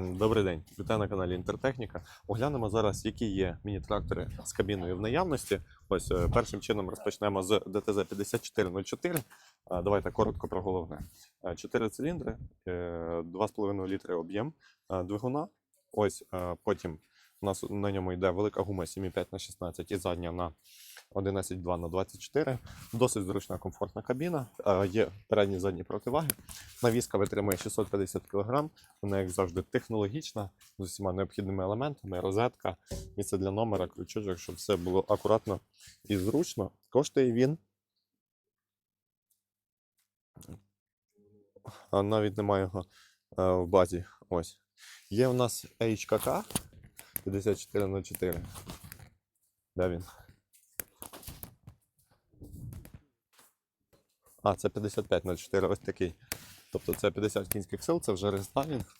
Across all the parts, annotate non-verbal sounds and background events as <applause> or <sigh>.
Добрий день, вітаю на каналі Інтертехніка. Оглянемо зараз, які є міні-трактори з кабіною в наявності. Ось е, першим чином розпочнемо з ДТЗ 5404. Давайте коротко про головне. Е, Чотири циліндри, е, 2,5 літри об'єм е, двигуна. Ось е, потім у нас на ньому йде велика гума 7,5 на 16 і задня на 11,2 на 24. Досить зручна комфортна кабіна. Е, Є передні задні противаги. Навіска витримує 650 кг. Вона, як завжди, технологічна, з усіма необхідними елементами, розетка, місце для номера, ключочок, щоб все було акуратно і зручно. Коштує він. Навіть немає його е, в базі. Ось. Є у нас HKK 5404. Де він? А, це 5504, ось такий. Тобто це 50 кінських сил, це вже рестайлінг,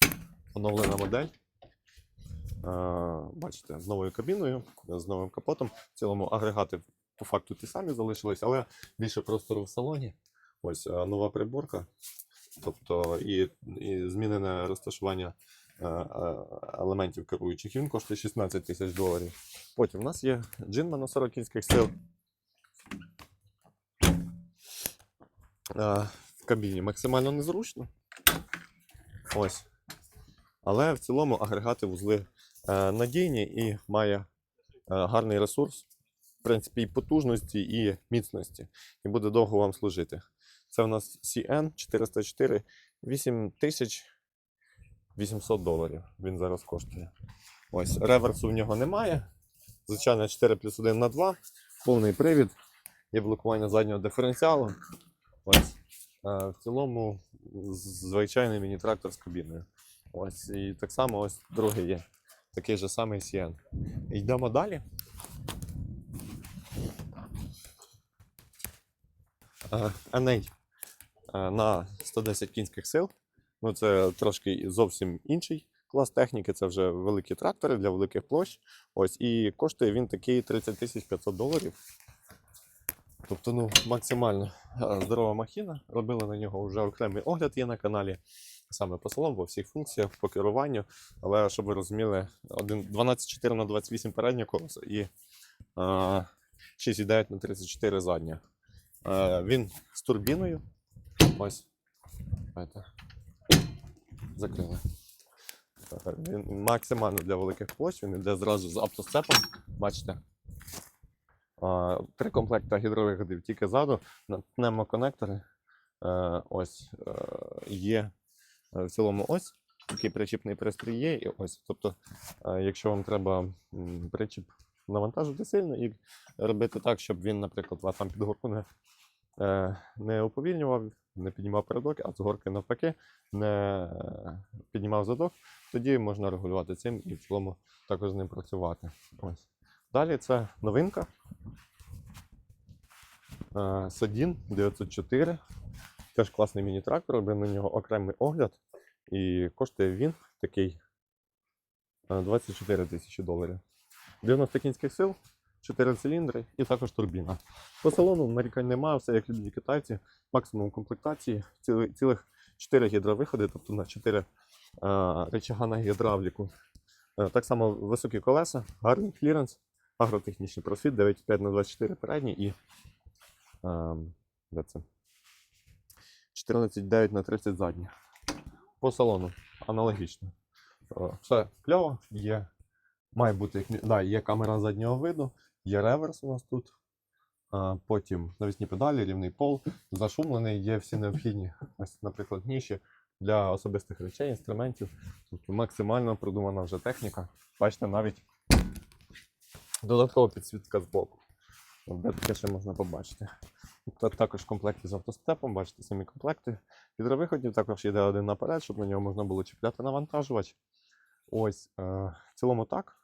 оновлена модель. Бачите, з новою кабіною, з новим капотом. В цілому агрегати по факту ті самі залишились, але більше простору в салоні. Ось нова приборка. Тобто і, і змінене розташування е, е, елементів керуючих. Він коштує 16 тисяч доларів. Потім у нас є джинма на 40 кінських сил. В кабіні максимально незручно. Ось. Але в цілому агрегати вузли е, надійні і має е, гарний ресурс, в принципі, і потужності, і міцності, і буде довго вам служити. Це у нас CN 404 8800 доларів. Він зараз коштує. Ось, реверсу в нього немає. Звичайно, 4 плюс 1 на 2, повний привід, є блокування заднього диференціалу. Ось. Е, В цілому звичайний міні-трактор з кабіною. Ось і так само ось другий є. Такий же самий CN. Йдемо далі. Е, NA е, на 110 кінських сил. Ну, це трошки зовсім інший клас техніки. Це вже великі трактори для великих площ. Ось, і коштує він такий 30 тисяч 500 доларів. Тобто, ну, максимально е, здорова махіна. Робили на нього вже окремий огляд є на каналі. Саме по салону, по всіх функціях, по керуванню. Але щоб ви розуміли, один 12,4 на 28 переднє колесо і е, 6,9 на 34 заднє. Е, він з турбіною. Ось. Закрили. Е, Він максимально для великих площ, він йде зразу з автосцепом. Бачите? Три комплекти гідрових тільки ззаду, пневмоконектори. Е, Ось е, є е, в цілому ось такий причіпний пристрій є. І ось. Тобто, якщо вам треба причіп навантажити сильно і робити так, щоб він, наприклад, вас там під горку не, не уповільнював, не піднімав передок, а з горки навпаки не піднімав задок, тоді можна регулювати цим і в цілому також з ним працювати. Ось. Далі це новинка. Е, Садін 904. Теж класний міні-трактор, робив на нього окремий огляд. І коштує він такий е, 24 тисячі доларів. 90 кінських сил, 4 циліндри і також турбіна. По салону нарікань немає, все як люблять китайці. Максимум комплектації, ціли- цілих 4 гідровиходи, тобто на 4 е, рычага на гідравліку. Е, Так само високі колеса, гарний кліренс, агротехнічний просвіт 9,5 на 24 передній і де це? 14,9 на 30 задні. По салону аналогічно. Е, Все кльово, є. Має бути да, є камера заднього виду, є реверс у нас тут. Потім навісні педалі, рівний пол, зашумлений, є всі необхідні, ось, наприклад, ніші для особистих речей, інструментів. Тобто максимально продумана вже техніка. Бачите, навіть додаткова підсвітка з боку. Де таке ще можна побачити. Та- також в комплекті з автостепом, бачите, самі комплекти. Підровиходів також йде один наперед, щоб на нього можна було чіпляти навантажувач. Ось, е, в цілому так.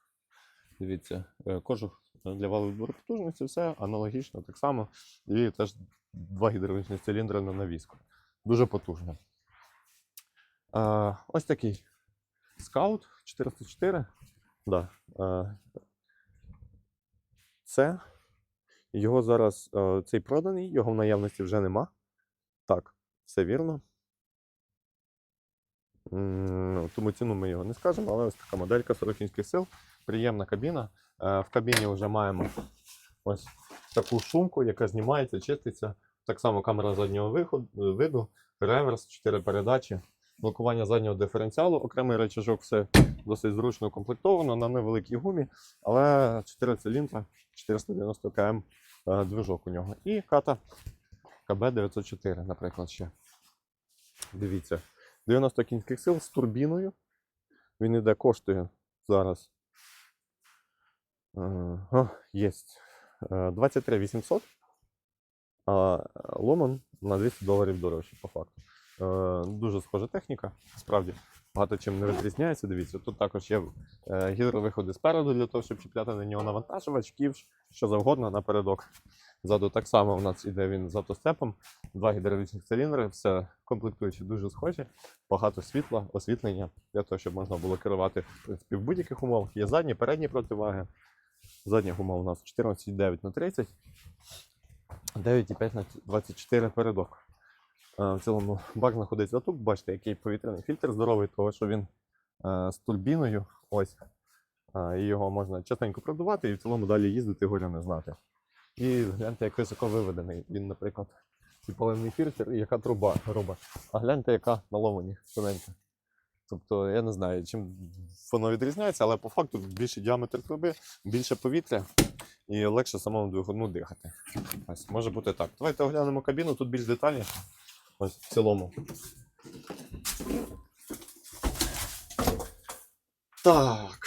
Дивіться, е, кожух для валу потужності, все аналогічно так само. І теж два гідравлічні циліндри на навіску. Дуже потужно. Е, ось такий скаут 404. Да. Е, це його зараз е, цей проданий, його в наявності вже нема. Так, все вірно. Ну, Тому ціну ми його не скажемо, але ось така моделька 40 кінських сил. Приємна кабіна. Е, В кабіні вже маємо ось таку шумку, яка знімається, чиститься. Так само камера заднього виходу, виду, реверс, 4 передачі, блокування заднього диференціалу, окремий речажок, все досить зручно укомплектовано на невеликій гумі, але 4 циліндра, 490 км е, движок у нього. І ката КБ904, наприклад, ще. Дивіться, 90 кінських сил з турбіною. Він іде, коштує зараз. Є 23 800, а Ломан на 200 доларів дорожче, по факту. Е, Дуже схожа техніка, справді багато чим не відрізняється. Дивіться, тут також є е, гідровиходи спереду для того, щоб чіпляти на нього навантажувач, ківш, що завгодно напередок. Ззаду так само у нас іде він з автостепом, два гідравлічних циліндри, все комплектуючі дуже схожі, багато світла, освітлення для того, щоб можна було керувати в будь-яких умовах. Є задні, передні противаги. Задня гума у нас 14,9 на 30, 9,5 на 24 передок. Е, В цілому <laughs> бак знаходиться тут. Бачите, який повітряний фільтр здоровий, того що він е, з турбіною. Ось. Е, І його можна частенько продувати і в цілому далі їздити горя не знати. І гляньте, як високо виведений. Він, наприклад, і паливний фільтр, і яка труба робить. А гляньте, яка на ломані тоненька. Тобто, я не знаю, чим воно відрізняється, але по факту більший діаметр труби, більше повітря і легше самому двигуну дихати. Ось, може бути так. Давайте оглянемо кабіну, тут більш детальніше. Ось в цілому. Так.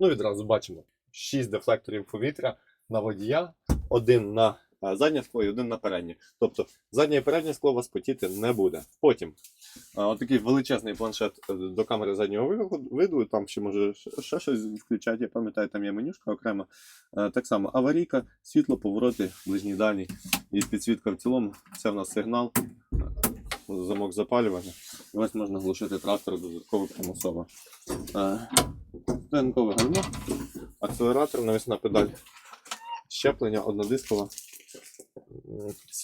Ну, відразу бачимо. 6 дефлекторів повітря на водія, один на е, заднє скло і один на переднє. Тобто заднє і переднє скло вас потіти не буде. Потім отакий величезний планшет е, до камери заднього виду, там ще може ще- щось включати, я пам'ятаю, там є менюшка окремо. Е, Так само аварійка, світло, повороти, ближній дальній і підсвітка в цілому. Це в нас сигнал, е, замок запалювання. Ось можна глушити трактор додатково примусово. Е, Станкове гальмо, акселератор, навісна педаль щеплення, однодискова.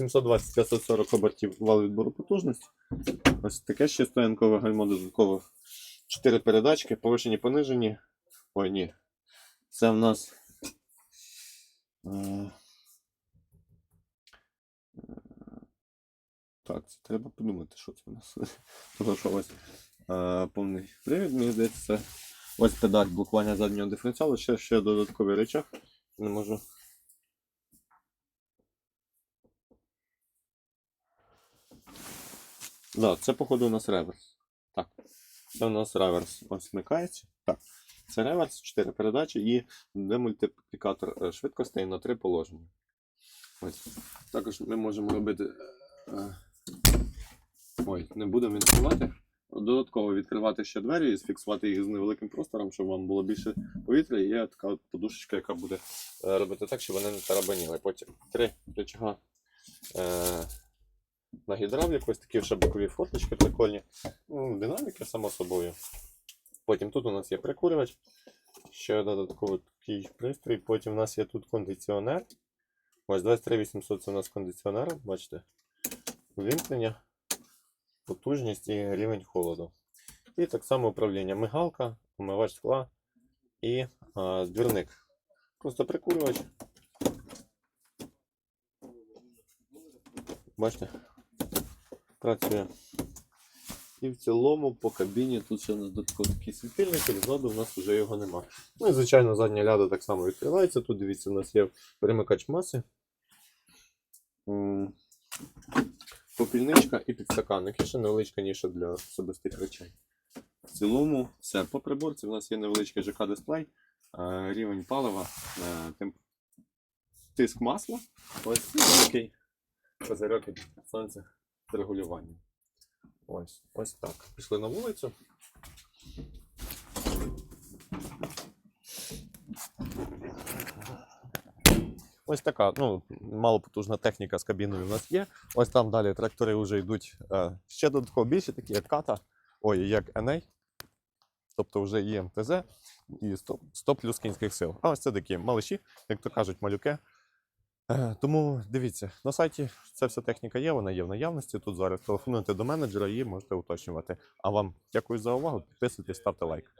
720-540 обертів вал відбору потужності. Ось таке ще стоянкове гальмо додатково. 4 передачки, повишені, понижені. Ой, ні. Це в нас. Так, це треба подумати, що це у нас. <laughs> Тому що ось е, повний привід, мені здається, ось педаль блокування заднього диференціалу, ще, ще додатковий речах. Не можу. Да, це походу у нас реверс. Так. Це у нас реверс. Ось вмикається. Так. Це реверс, 4 передачі і демультиплікатор е, швидкостей на 3 положення. Ось. Також ми можемо робити. Ой, не будемо відкривати. Додатково відкривати ще двері і сфіксувати їх з невеликим простором, щоб вам було більше повітря. І є така от подушечка, яка буде е, робити так, щоб вони не тарабаніли. Потім три рычага е, на гідравліку, ось такі ще бокові форточки прикольні. Ну, динаміки, само собою. Потім тут у нас є прикурювач, ще додатковий такий пристрій. Потім у нас є тут кондиціонер. Ось 23800 це у нас кондиціонер, бачите? Вимкнення, потужність і рівень холоду. І так само управління мигалка, омивач скла і а, двірник. Просто прикурювач. Бачите? Працює. І в цілому по кабіні тут ще додатково такий світильник, і ззаду в нас вже його нема. Ну і звичайно задня ляда так само відкривається. Тут дивіться, у нас є перемикач маси. Попільничка і підстаканник. І ще невеличка ніша для особистих речей. В цілому все. По приборці у нас є невеличкий ЖК-дисплей, е, рівень палива, е, темп... тиск масла. Ось такий козирок від сонця з регулюванням. Ось, ось так. Пішли на вулицю. Ось така, ну, малопотужна техніка з кабіною у нас є. Ось там далі трактори вже йдуть е, ще додатково більші, такі як ката, ой, як Еней. Тобто вже є МТЗ і 100, 100 плюс кінських сил. А ось це такі малиші, як то кажуть, малюки. Е, Тому дивіться, на сайті ця вся техніка є, вона є в наявності. Тут зараз телефонуйте до менеджера і можете уточнювати. А вам дякую за увагу. Підписуйтесь, ставте лайк.